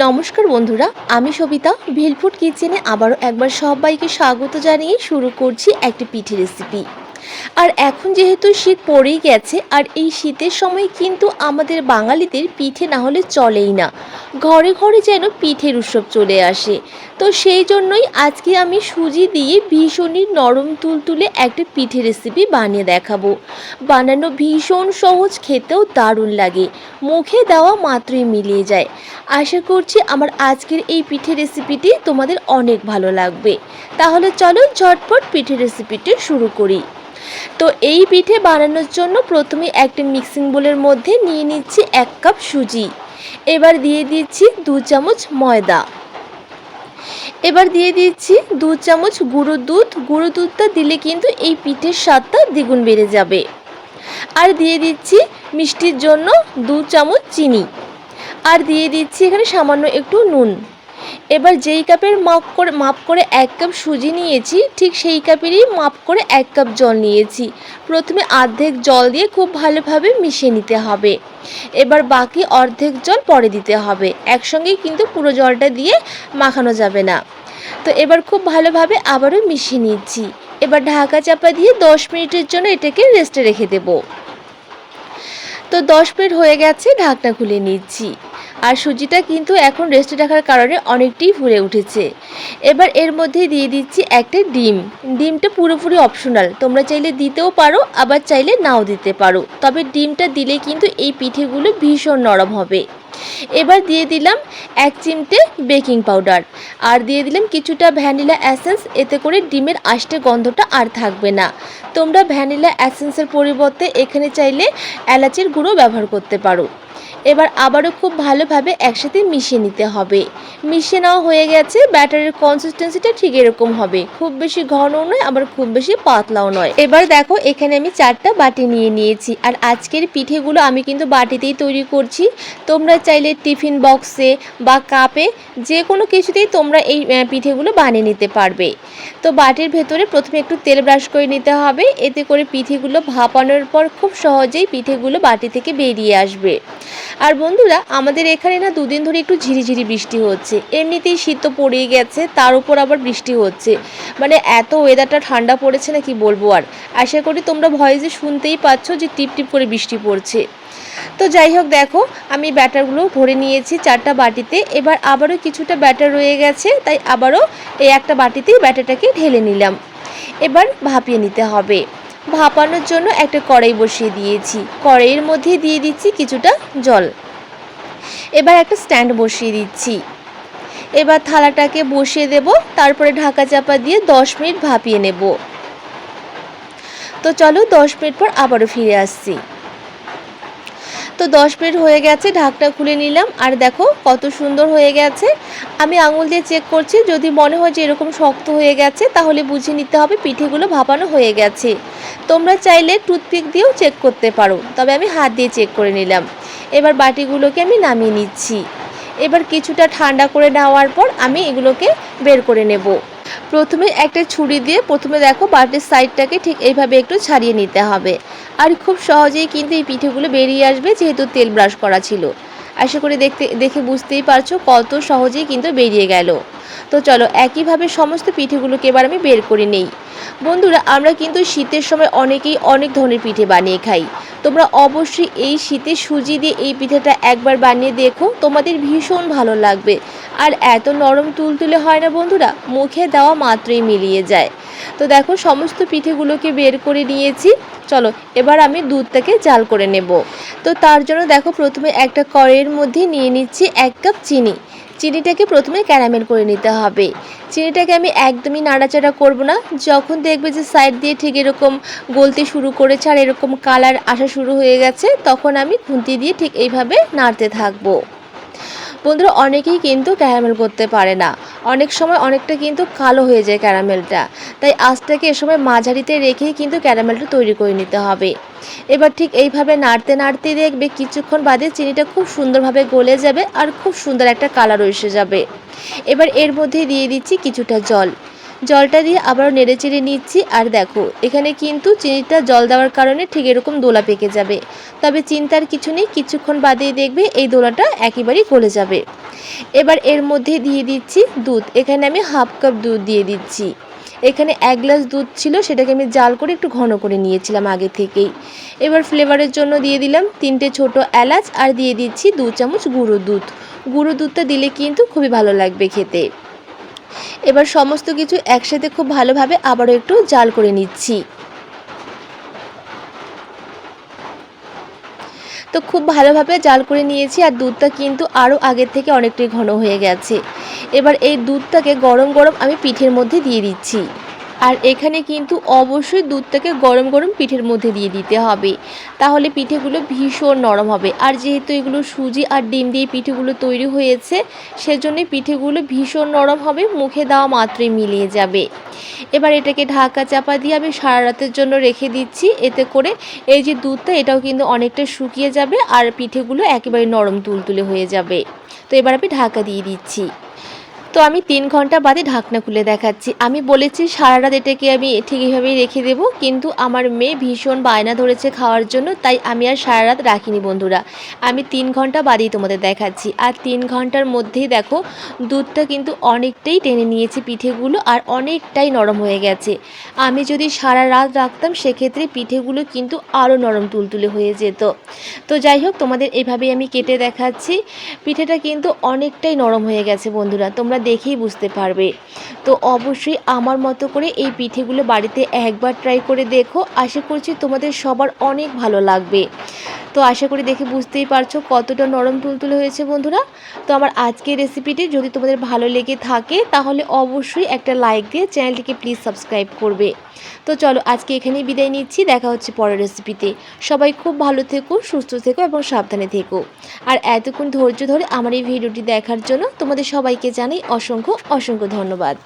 নমস্কার বন্ধুরা, আমি সবিতা। ভিলফুড কিচেনে আবারও একবার সবাইকে স্বাগত জানিয়ে শুরু করছি একটি পিঠে রেসিপি আর এখন যেহেতু শীত পড়েই গেছে, আর এই শীতের সময় কিন্তু আমাদের বাঙালিদের পিঠে না হলে চলেই না। ঘরে ঘরে যেন পিঠের উৎসব চলে আসে। তো সেই জন্যই আজকে আমি সুজি দিয়ে ভীষণই নরম তুলতুলে একটা পিঠে রেসিপি বানিয়ে দেখাবো। বানানো ভীষণ সহজ, খেতেও দারুণ লাগে। মুখে দেওয়া মাত্রই মিলিয়ে যায়। আশা করছি আমার আজকের এই পিঠে রেসিপিটি তোমাদের অনেক ভালো লাগবে। তাহলে চলো ঝটপট পিঠে রেসিপিটি শুরু করি। তো এই পিঠে বানানোর জন্য প্রথমে একটা মিক্সিং বোলের মধ্যে নিয়ে নিচ্ছি এক কাপ সুজি। এবার দিয়ে দিচ্ছি দু চামচ ময়দা। এবার দিয়ে দিচ্ছি দু চামচ গুঁড়ো দুধ। গুঁড়ো দুধটা দিলে কিন্তু এই পিঠের স্বাদটা দ্বিগুণ বেড়ে যাবে। আর দিয়ে দিচ্ছি মিষ্টির জন্য দু চামচ চিনি। আর দিয়ে দিচ্ছি এখানে সামান্য একটু নুন। এবার যেই কাপের মাপ করে মাপ করে এক কাপ সুজি নিয়েছি, ঠিক সেই কাপেরই মাপ করে এক কাপ জল নিয়েছি। প্রথমে অর্ধেক জল দিয়ে খুব ভালোভাবে মিশিয়ে নিতে হবে। এবার বাকি অর্ধেক জল পরে দিতে হবে। একসঙ্গেই কিন্তু পুরো জলটা দিয়ে মাখানো যাবে না। তো এবার খুব ভালোভাবে আবারও মিশিয়ে নিচ্ছি এবার ঢাকা চাপা দিয়ে দশ মিনিটের জন্য এটাকে রেস্টে রেখে দেবো। তো দশ মিনিট হয়ে গেছে, ঢাকনা খুলে নিচ্ছি আর সুজিটা কিন্তু এখন রেস্টে রাখার কারণে অনেকটাই ফুলে উঠেছে। এবার এর মধ্যে দিয়ে দিচ্ছি একটা ডিম। ডিমটা পুরোপুরি অপশনাল তোমরা চাইলে দিতেও পারো, আবার চাইলে নাও দিতে পারো। তবে ডিমটা দিলে কিন্তু এই পিঠেগুলো ভীষণ নরম হবে। এবার দিয়ে দিলাম এক চিমটে বেকিং পাউডার আর দিয়ে দিলাম কিছুটা ভ্যানিলা অ্যাসেন্স এতে করে ডিমের আষ্টে গন্ধটা আর থাকবে না। তোমরা ভ্যানিলা অ্যাসেন্সের পরিবর্তে এখানে চাইলে এলাচের গুঁড়ো ব্যবহার করতে পারো। এবার আবারও খুব ভালোভাবে একসাথে মিশিয়ে নিতে হবে। মিশিয়ে নেওয়া হয়ে গেছে, ব্যাটারের কনসিস্টেন্সিটা ঠিক এরকম হবে। খুব বেশি ঘনও নয়, আবার খুব বেশি পাতলাও নয়। এবার দেখো, এখানে আমি চারটা বাটি নিয়ে নিয়েছি। আর আজকের পিঠেগুলো আমি কিন্তু বাটিতেই তৈরি করছি। তোমরা চাইলে টিফিন বক্সে বা কাপে যে কোনো কিছুতেই তোমরা এই পিঠেগুলো বানিয়ে নিতে পারবে। তো বাটির ভেতরে প্রথমে একটু তেল ব্রাশ করে নিতে হবে। এতে করে পিঠেগুলো ভাপানোর পর খুব সহজেই পিঠেগুলো বাটি থেকে বেরিয়ে আসবে। আর বন্ধুরা, আমাদের এখানে না দুদিন ধরে একটু ঝিরিঝিরি বৃষ্টি হচ্ছে। এমনিতেই শীত তো পড়েই গেছে, তার উপর আবার বৃষ্টি হচ্ছে। মানে এত ওয়েদারটা ঠান্ডা পড়েছে না কি বলব আর। আশা করি তোমরা ভয়েসে শুনতেই পাচ্ছ যে টিপ টিপ করে বৃষ্টি পড়ছে। তো যাই হোক, দেখো, আমি ব্যাটারগুলো ভরে নিয়েছি চারটা বাটিতে। এবার আবারও কিছুটা ব্যাটার রয়ে গেছে, তাই আবারও এই একটা বাটিতেই ব্যাটারটাকে ঢেলে নিলাম। এবার ভাপিয়ে নিতে হবে। ভাপানোর জন্য একটা কড়াই বসিয়ে দিয়েছি। কড়াইয়ের মধ্যে দিয়ে দিচ্ছি কিছুটা জল। এবার একটা স্ট্যান্ড বসিয়ে দিচ্ছি। এবার থালাটাকে বসিয়ে দেব, তারপরে ঢাকা চাপা দিয়ে দশ মিনিট ভাপিয়ে নেব। তো চলো দশ মিনিট পর আবারও ফিরে আসছি। তো দশ মিনিট হয়ে গেছে, ঢাকটা খুলে নিলাম। আর দেখো কত সুন্দর হয়ে গেছে। আমি আঙুল দিয়ে চেক করছি, যদি মনে হয় যে এরকম শক্ত হয়ে গেছে, তাহলে বুঝে নিতে হবে পিঠেগুলো ভাপানো হয়ে গেছে। তোমরা চাইলে টুথপিক দিয়েও চেক করতে পারো, তবে আমি হাত দিয়ে চেক করে নিলাম। এবার বাটিগুলোকে আমি নামিয়ে নিচ্ছি। এবার কিছুটা ঠান্ডা করে নেওয়ার পর আমি এগুলোকে বের করে নেব। প্রথমে একটা ছুরি দিয়ে প্রথমে দেখো বাটির সাইডটাকে ঠিক এইভাবে একটু ছাড়িয়ে নিতে হবে। আর খুব সহজেই কিন্তু এই পিঠেগুলো বেরিয়ে আসবে যেহেতু তেল ব্রাশ করা ছিল। আশা করি দেখতে, দেখে বুঝতেই পারছ কত সহজেই কিন্তু বেরিয়ে গেল। তো চলো একইভাবে সমস্ত পিঠেগুলোকে এবার আমি বের করে নেই। বন্ধুরা, আমরা কিন্তু শীতের সময় অনেকেই অনেক ধরনের পিঠে বানিয়ে খাই। তোমরা অবশ্যই এই শীতে সুজি দিয়ে এই পিঠেটা একবার বানিয়ে দেখো। তোমাদের ভীষণ ভালো লাগবে। আর এত নরম তুলতুলে হয় না বন্ধুরা, মুখে দেওয়া মাত্রই মিলিয়ে যায়। তো দেখো, সমস্ত পিঠেগুলোকে বের করে নিয়েছি। চলো, এবার আমি দুধটাকে জাল করে নেব। তো তার জন্য দেখো, প্রথমে একটা কড়াইয়ের মধ্যে নিয়ে নিচ্ছি এক কাপ চিনি। চিনিটাকে প্রথমে ক্যারামেল করে নিতে হবে। চিনিটাকে আমি একদমই নাড়াচাড়া করব না। যখন দেখবে যে সাইড দিয়ে ঠিক এরকম গলতে শুরু করেছে আর এরকম কালার আসা শুরু হয়ে গেছে, তখন আমি খুন্তি দিয়ে ঠিক এইভাবে নাড়তে থাকব। বন্ধুরা, অনেকেই কিন্তু ক্যারামেল করতে পারে না। অনেক সময় অনেকটা কিন্তু কালো হয়ে যায় ক্যারামেলটা। তাই আঁচটাকে এ সময় মাঝারিতে রেখেই কিন্তু ক্যারামেলটা তৈরি করে নিতে হবে। এবার ঠিক এইভাবে নাড়তে নাড়তে দেখবে কিছুক্ষণ বাদে চিনিটা খুব সুন্দরভাবে গলে যাবে আর খুব সুন্দর একটা কালার এসে যাবে। এবার এর মধ্যে দিয়ে দিচ্ছি কিছুটা জল। জলটা দিয়ে আবারও নেড়ে চেড়ে নিচ্ছি। আর দেখো, এখানে কিন্তু চিনিটা জল দেওয়ার কারণে ঠিক এরকম দোলা পেকে যাবে। তবে চিন্তার কিছু নেই, কিছুক্ষণ বাদেই দেখবে এই দোলাটা একেবারেই গলে যাবে। এবার এর মধ্যে দিয়ে দিচ্ছি দুধ। এখানে আমি হাফ কাপ দুধ দিয়ে দিচ্ছি। এখানে এক গ্লাস দুধ ছিল, সেটাকে আমি জাল করে একটু ঘন করে নিয়েছিলাম আগে থেকেই। এবার ফ্লেভারের জন্য দিয়ে দিলাম তিনটে ছোট এলাচ আর দিয়ে দিচ্ছি দু চামচ গুঁড়ো দুধ। গুঁড়ো দুধটা দিলে কিন্তু খুবই ভালো লাগবে খেতে। এবার সমস্ত কিছু একসাথে খুব ভালোভাবে আবারও একটু জাল করে নিচ্ছি। তো খুব ভালোভাবে জাল করে নিয়েছি আর দুধটা কিন্তু আরও আগের থেকে অনেকটাই ঘন হয়ে গেছে। এবার এই দুধটাকে গরম গরম আমি পিঠের মধ্যে দিয়ে দিচ্ছি। আর এখানে কিন্তু অবশ্যই দুধটাকে গরম গরম পিঠের মধ্যে দিয়ে দিতে হবে। তাহলে পিঠেগুলো ভীষণ নরম হবে। আর যেহেতু এগুলো সুজি আর ডিম দিয়ে পিঠেগুলো তৈরি হয়েছে, সেজন্যই পিঠেগুলো ভীষণ নরম হবে, মুখে দেওয়া মাত্রই মিলিয়ে যাবে। এবার এটাকে ঢাকা চাপা দিয়ে আমি সারা রাতের জন্য রেখে দিচ্ছি। এতে করে এই যে দুধটা, এটাও কিন্তু অনেকটা শুকিয়ে যাবে আর পিঠেগুলো একেবারে নরম তুলতুলে হয়ে যাবে। তো এবার আমি ঢাকা দিয়ে দিচ্ছি। তো আমি তিন ঘণ্টা বাদে ঢাকনা খুলে দেখাচ্ছি। আমি বলেছি সারা রাত এটাকে আমি ঠিক এইভাবেই রেখে দেব, কিন্তু আমার মেয়ে ভীষণ বায়না ধরেছে খাওয়ার জন্য, তাই আমি আর সারা রাত রাখিনি বন্ধুরা। আমি তিন ঘণ্টা বাদেই তোমাদের দেখাচ্ছি। আর তিন ঘণ্টার মধ্যেই দেখো, দুধটা কিন্তু অনেকটাই টেনে নিয়েছে পিঠেগুলো আর অনেকটাই নরম হয়ে গেছে। আমি যদি সারা রাত রাখতাম, সেক্ষেত্রে পিঠেগুলো কিন্তু আরও নরম তুলতুলে হয়ে যেত। তো যাই হোক, তোমাদের এভাবেই আমি কেটে দেখাচ্ছি। পিঠেটা কিন্তু অনেকটাই নরম হয়ে গেছে বন্ধুরা। তোমরা দেখেই বুঝতে পারবে। তো অবশ্যই আমার মতো করে এই পিঠেগুলো বাড়িতে একবার ট্রাই করে দেখো। আশা করছি তোমাদের সবার অনেক ভালো লাগবে। তো আশা করি দেখে বুঝতেই পারছ কতটা নরম তুলতুলে হয়েছে বন্ধুরা। তো আমার আজকের রেসিপিটি যদি তোমাদের ভালো লেগে থাকে তাহলে অবশ্যই একটা লাইক দিয়ে চ্যানেলটিকে প্লিজ সাবস্ক্রাইব করবে। তো চলো আজকে এখানেই বিদায় নিচ্ছি, দেখা হচ্ছে পরের রেসিপিতে সবাই খুব ভালো থেকো, সুস্থ থেকো এবং সাবধানে থেকো। আর এতক্ষণ ধৈর্য ধরে আমার এই ভিডিওটি দেখার জন্য তোমাদের সবাইকে জানাই অসংখ্য অসংখ্য ধন্যবাদ।